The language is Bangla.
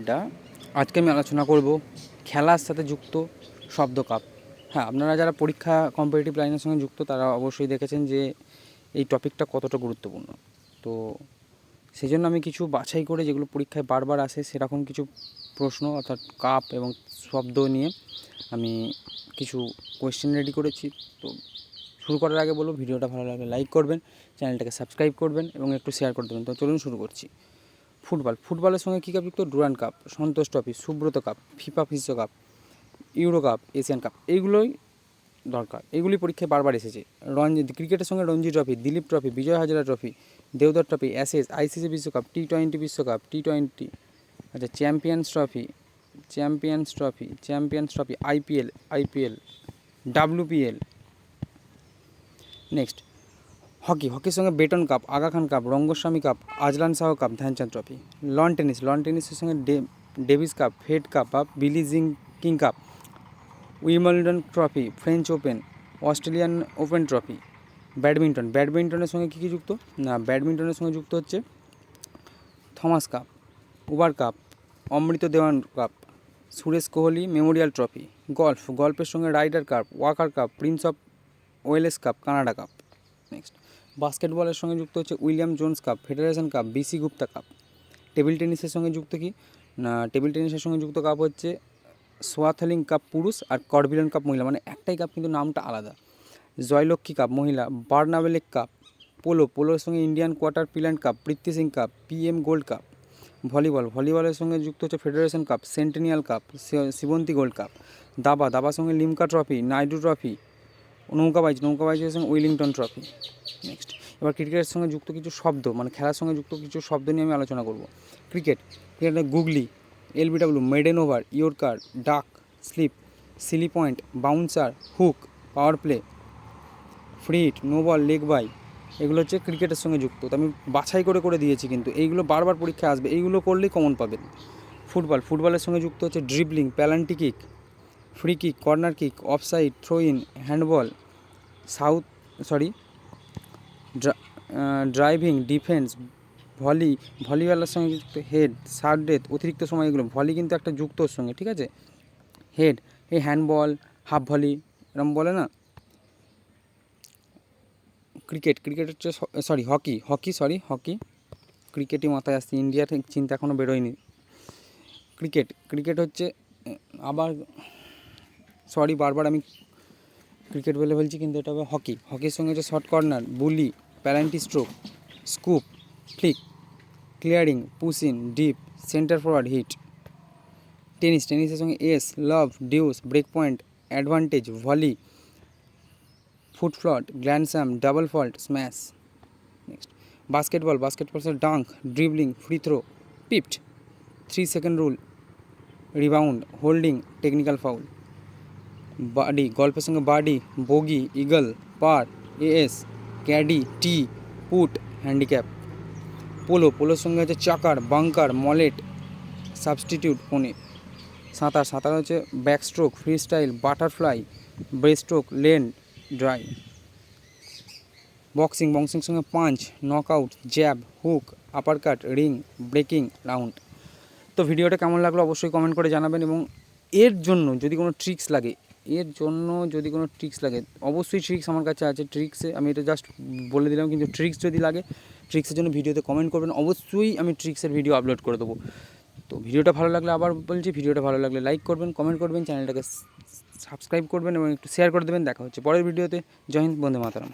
এটা আজকে আমি আলোচনা করব খেলার সাথে যুক্ত শব্দ কাপ। হ্যাঁ আপনারা যারা পরীক্ষা কম্পিটিটিভ লাইনের সঙ্গে যুক্ত, তারা অবশ্যই দেখেছেন যে এই টপিকটা কতটা গুরুত্বপূর্ণ। তো সেই জন্য আমি কিছু বাছাই করে যেগুলো পরীক্ষায় বারবার আসে, সেরকম কিছু প্রশ্ন অর্থাৎ কাপ এবং শব্দ নিয়ে আমি কিছু কোয়েশ্চেন রেডি করেছি। তো শুরু করার আগে বলব, ভিডিওটা ভালো লাগলে লাইক করবেন চ্যানেলটাকে সাবস্ক্রাইব করবেন এবং একটু শেয়ার করে দেবেন। তো চলুন শুরু করছি। ফুটবল, ফুটবলের সঙ্গে কী কাপ যুক্ত? Durand cup Santosh trophy Subroto cup FIFA বিশ্বকাপ ইউরো কাপ এশিয়ান কাপ এইগুলোই দরকার। এগুলি পরীক্ষায় বারবার এসেছে। রঞ্জি, ক্রিকেটের সঙ্গে Ranji trophy Duleep trophy Vijay Hazare trophy Deodhar trophy Ashes ICC বিশ্বকাপ টি টোয়েন্টি বিশ্বকাপ টি টোয়েন্টি আচ্ছা champions trophy champions trophy champions trophy IPL IPL WPL next hockey, হকির সঙ্গে Beighton cup Aga Khan cup, Rangaswamy cup, Azlan Shah cup, Dhyanchand trophy, lawn tennis, lawn টেনিসের সঙ্গে ডেভিস কাপ, ফেড কাপ বা Billie Jean King cup Wimbledon trophy, French open, Australian open trophy, badminton, ব্যাডমিন্টনের সঙ্গে কী কী যুক্ত? না, ব্যাডমিন্টনের সঙ্গে যুক্ত হচ্ছে Thomas cup, Uber cup, Amrit Diwan cup, Suresh Kohli memorial trophy, golf, গল্ফের সঙ্গে Ryder cup, Walker cup, Prince of Wales cup, Canada cup, next. বাস্কেটবলের সঙ্গে যুক্ত হচ্ছে William Jones cup, federation cup, BC Gupta cup. Table টেনিসের সঙ্গে যুক্ত কি? না, টেবিল টেনিসের সঙ্গে যুক্ত কাপ হচ্ছে সোয়াথালিং কাপ পুরুষ আর করবিলন কাপ মহিলা। মানে একটাই কাপ কিন্তু নামটা আলাদা। জয়লক্ষ্মী কাপ মহিলা বার্নাবেলেক কাপ, পোলো, পোলোর সঙ্গে Indian quarter পিল্যান্ড cup, Prithi Singh cup, PM gold cup, volleyball. ভলিবলের সঙ্গে যুক্ত হচ্ছে federation cup, centennial cup Shivanthi gold cup, দাবা, দাবার সঙ্গে লিমকা ট্রফি, নাইডু ট্রফি নৌকাবাইজ নৌকাবাইজের সঙ্গে উইলিংটন ট্রফি। নেক্সট এবার ক্রিকেটের সঙ্গে যুক্ত কিছু শব্দ মানে খেলার সঙ্গে যুক্ত কিছু শব্দ নিয়ে আমি আলোচনা করব। ক্রিকেট, ক্রিকেটে googly, LBW maiden over yorker, duck, slip, silly point, bouncer, hook, power play free no ball, leg bye, এগুলো হচ্ছে ক্রিকেটের সঙ্গে যুক্ত। তো আমি বাছাই করে করে দিয়েছি কিন্তু এইগুলো বারবার পরীক্ষায় আসবে, এইগুলো করলেই কমন পাবেন। ফুটবল, ফুটবলের সঙ্গে যুক্ত হচ্ছে dribbling penalty kick free kick corner kick offside throw in handball south sorry driving defence volley ভলিবলের সঙ্গে যুক্ত হেড শার্ট ডেথ অতিরিক্ত সময় এগুলো ভলি কিন্তু একটা যুক্ত ওর সঙ্গে, ঠিক আছে? হেড এই হ্যান্ডবল হাফ ভলি এরকম বলে না? ক্রিকেট ক্রিকেট হচ্ছে sorry hockey hockey sorry hockey ক্রিকেটই মাথায় আসছে ইন্ডিয়ার চিন্তা এখনও বেরোয়নি। ক্রিকেট ক্রিকেট হচ্ছে আবার সরি, বারবার আমি ক্রিকেট বলে বলছি, কিন্তু এটা হবে হকি। হকির সঙ্গে হচ্ছে short corner bully penalty stroke scoop flick clearing push in deep centre forward hit tennis টেনিসের সঙ্গে ace love deuce break point advantage volley foot fault grand slam double fault smash next basketball basketball dunk dribbling free throw pivot three second rule rebound holding technical foul birdie, গল্পের সঙ্গে birdie, bogey, eagle, par, ace, caddie, tee, putt, handicap. Polo, পোলোর সঙ্গে হচ্ছে চাকার বাঙ্কার মলেট, সাবস্টিটিউট পনে সাঁতার সাঁতার হচ্ছে backstroke freestyle butterfly breaststroke lane, dry. Boxing boxing সঙ্গে punch, knockout, jab, hook uppercut ring, breaking, round. তো ভিডিওটা কেমন লাগল অবশ্যই কমেন্ট করে জানাবেন এবং এর জন্য যদি কোনো ট্রিক্স লাগে এর জন্য যদি কোনো ট্রিক্স লাগে, অবশ্যই ট্রিক্স আমার কাছে আছে। ট্রিক্সে আমি এটা জাস্ট বলে দিলাম, কিন্তু ট্রিক্স যদি লাগে ট্রিক্সের জন্য ভিডিওতে কমেন্ট করবেন। অবশ্যই আমি ট্রিক্সের ভিডিও আপলোড করে দেবো। তো ভিডিওটা ভালো লাগলে আবার বলছি, ভিডিওটা ভালো লাগলে লাইক করবেন কমেন্ট করবেন চ্যানেলটাকে সাবস্ক্রাইব করবেন এবং একটু শেয়ার করে দেবেন। দেখা হচ্ছে পরের ভিডিওতে জয় হিন্দ বন্ধু মাতারাম।